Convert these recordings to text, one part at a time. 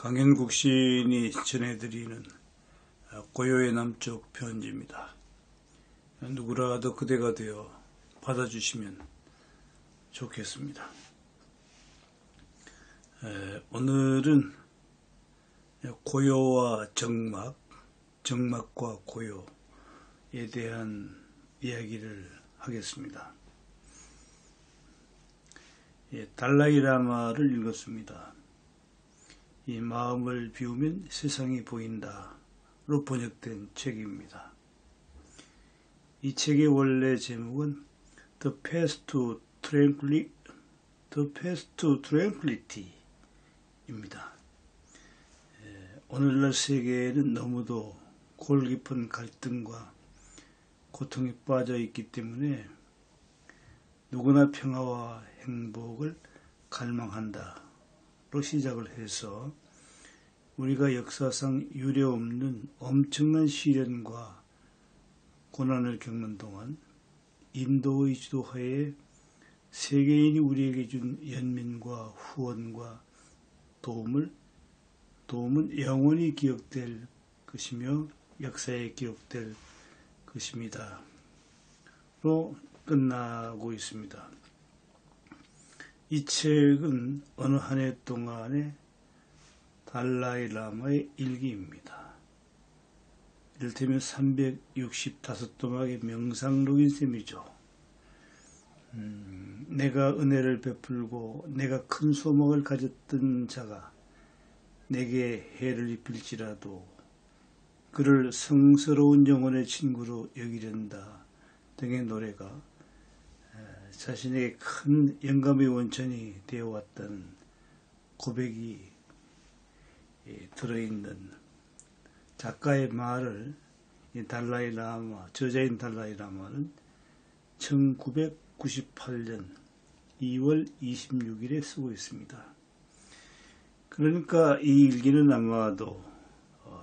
강현국 시인이 전해드리는 고요의 남쪽 편지입니다. 누구라도 그대가 되어 받아주시면 좋겠습니다. 오늘은 고요와 정막, 정막과 고요에 대한 이야기를 하겠습니다. 예, 달라이라마를 읽었습니다. 이 마음을 비우면 세상이 보인다로 번역된 책입니다. 이 책의 원래 제목은 The Path to Tranquility, The Path to Tranquility 입니다. 오늘날 세계에는 너무도 골 깊은 갈등과 고통에 빠져 있기 때문에 누구나 평화와 행복을 갈망한다. 로 시작을 해서 우리가 역사상 유례없는 엄청난 시련과 고난을 겪는 동안 인도의 지도하에 세계인이 우리에게 준 연민과 후원과 도움을 도움은 영원히 기억될 것이며 역사에 기록될 것입니다. 로 끝나고 있습니다. 이 책은 어느 한 해 동안의 달라이 라마의 일기입니다. 이를테면 365도막의 명상록인 셈이죠. 음, 내가 은혜를 베풀고 내가 큰 소망을 가졌던 자가 내게 해를 입힐지라도 그를 성스러운 영혼의 친구로 여기련다 등의 노래가 자신에게 큰 영감의 원천이 되어왔다는 고백이 예, 들어있는 작가의 말을 달라이 라마, 저자인 달라이 라마는 1998년 2월 26일에 쓰고 있습니다. 그러니까 이 일기는 아마도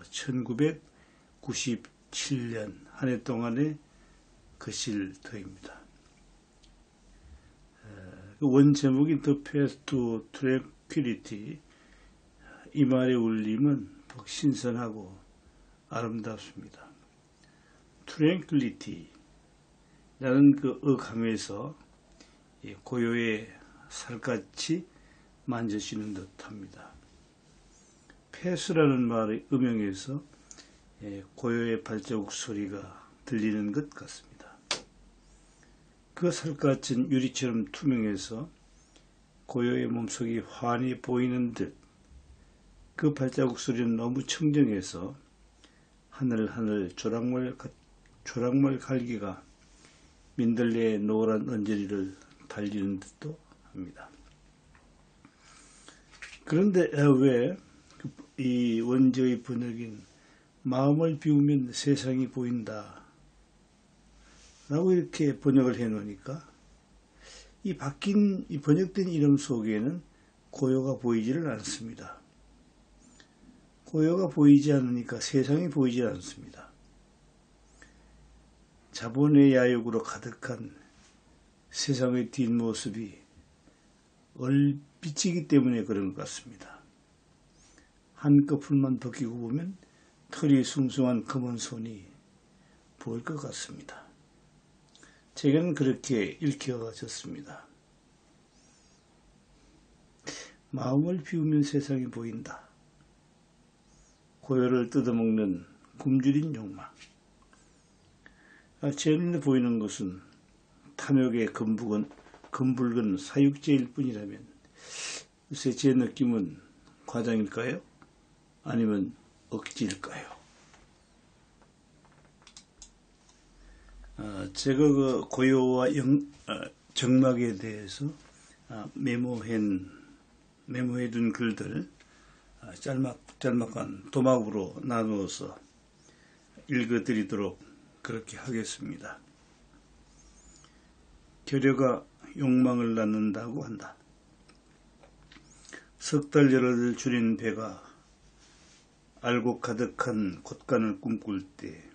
1997년 어, 한해 동안의 글실 터입니다. 그원 제목인 The Path to Tranquility 이 말의 울림은 더 신선하고 아름답습니다. Tranquility 라는 그 억함에서 고요의 살같이 만져지는 듯합니다. 패스라는 말의 음영에서 고요의 발자국 소리가 들리는 것 같습니다. 그 살갗은 유리처럼 투명해서 고요의 몸속이 환히 보이는 듯 그 발자국 소리는 너무 청정해서 하늘 하늘 조랑말, 조랑말 갈기가 민들레의 노란 언저리를 달리는 듯도 합니다. 그런데 왜이 그 원저의 번역인 마음을 비우면 세상이 보인다 라고 이렇게 번역을 해 놓으니까 이 바뀐 이 번역된 이름 속에는 고요가 보이지를 않습니다. 고요가 보이지 않으니까 세상이 보이지 않습니다. 자본의 야욕으로 가득한 세상의 뒷모습이 얼비치기 때문에 그런 것 같습니다. 한꺼풀만 벗기고 보면 털이 숭숭한 검은 손이 보일 것 같습니다. 제게는 그렇게 읽혀졌습니다. 마음을 비우면 세상이 보인다. 고요를 뜯어먹는 굶주린 욕망. 아, 제 눈에 보이는 것은 탐욕의 금붉은, 금붉은 사육제일 뿐이라면 글쎄 제 느낌은 과장일까요? 아니면 억지일까요? 어, 제가 그 고요와 영, 어, 정막에 대해서 어, 메모한 메모해둔 글들 어, 짤막 짤막한 도막으로 나누어서 읽어드리도록 그렇게 하겠습니다. 결여가 욕망을 낳는다고 한다. 석 달 열흘 줄인 배가 알고 가득한 곳간을 꿈꿀 때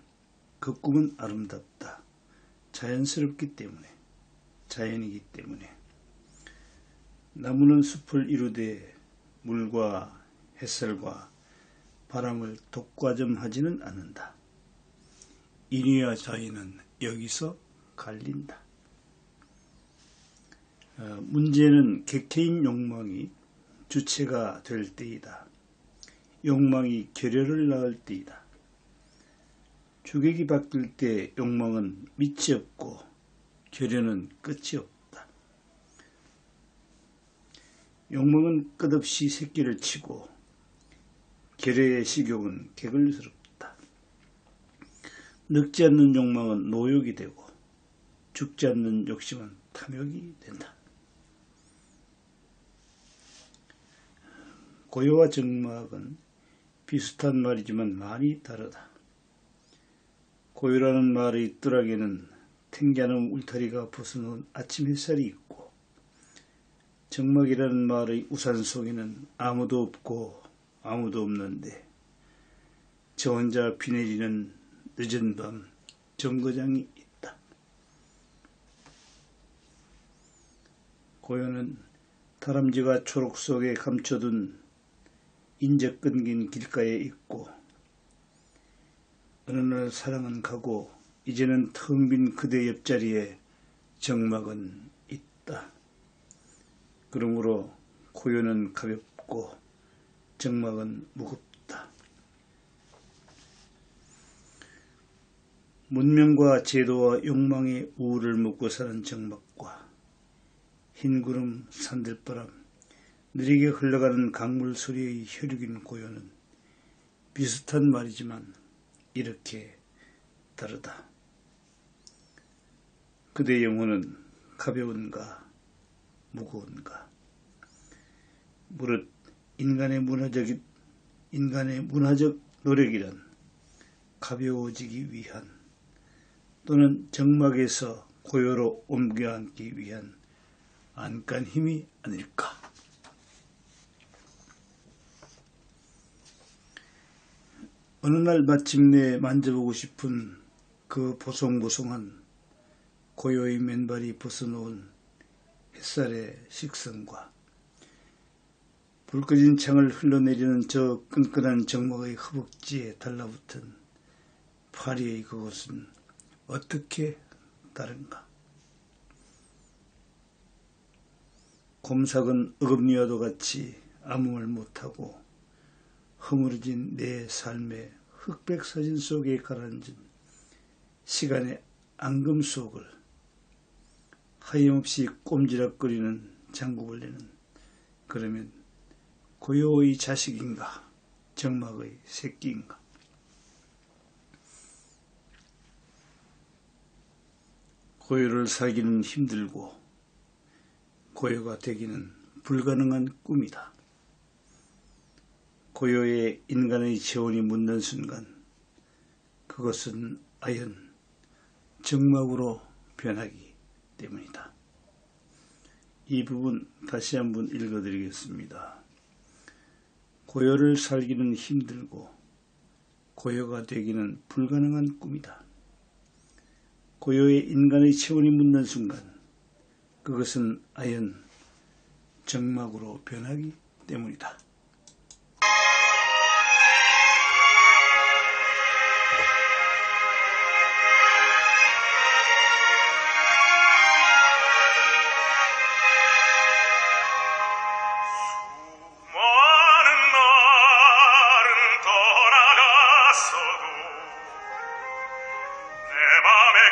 그 꿈은 아름답다. 자연스럽기 때문에 자연이기 때문에 나무는 숲을 이루되 물과 햇살과 바람을 독과점하지는 않는다. 인위와 자유는 여기서 갈린다. 어, 문제는 객체인 욕망이 주체가 될 때이다. 욕망이 결여를 낳을 때이다. 주객이 바뀔 때 욕망은 밑이 없고 결여는 끝이 없다. 욕망은 끝없이 새끼를 치고 결여의 식욕은 개걸스럽다. 늙지 않는 욕망은 노욕이 되고 죽지 않는 욕심은 탐욕이 된다. 고요와 정막은 비슷한 말이지만 많이 다르다. 고요라는 말의 뚜락에는 탱자는 울타리가 벗어놓은 아침 햇살이 있고 정막이라는 말의 우산 속에는 아무도 없고 아무도 없는데 저 혼자 비 내리는 늦은 밤 정거장이 있다. 고요는 다람쥐가 초록 속에 감춰둔 인적 끊긴 길가에 있고 어느 날 사랑은 가고 이제는 텅 빈 그대 옆자리에 정막은 있다. 그러므로 고요는 가볍고 정막은 무겁다. 문명과 제도와 욕망의 우울을 먹고 사는 정막과 흰 구름 산들바람 느리게 흘러가는 강물 소리의 혈육인 고요는 비슷한 말이지만 이렇게 다르다. 그대 영혼은 가벼운가 무거운가 무릇 인간의 문화적 인간의 문화적 노력이란 가벼워지기 위한 또는 정막에서 고요로 옮겨 앉기 위한 안간 힘이 아닐까. 어느 날 마침내 만져보고 싶은 그 보송보송한 고요의 맨발이 벗어놓은 햇살의 식성과 불 꺼진 창을 흘러내리는 저 끈끈한 정막의 허벅지에 달라붙은 파리의 그곳은 어떻게 다른가? 곰삭은 어금니와도 같이 아무 말 못하고 허물어진 내 삶의 흑백 사진 속에 가라앉은 시간의 앙금 속을 하염없이 꼼지락거리는 장구벌레는 그러면 고요의 자식인가 정막의 새끼인가 고요를 살기는 힘들고 고요가 되기는 불가능한 꿈이다. 고요에 인간의 재원이 묻는 순간 그것은 아연 정막으로 변하기 때문이다. 이 부분 다시 한번 읽어드리겠습니다. 고요를 살기는 힘들고 고요가 되기는 불가능한 꿈이다. 고요에 인간의 체온이 묻는 순간 그것은 아연 정막으로 변하기 때문이다.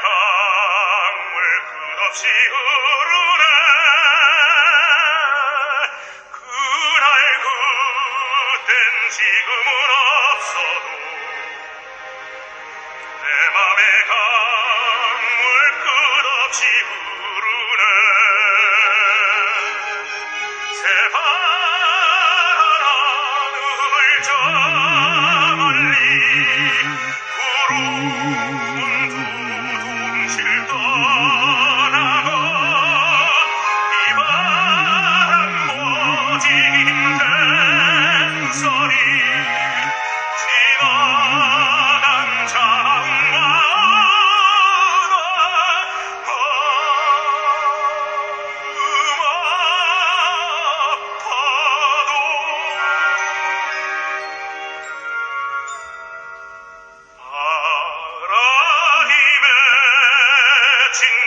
강물 끝없이 흐르 watching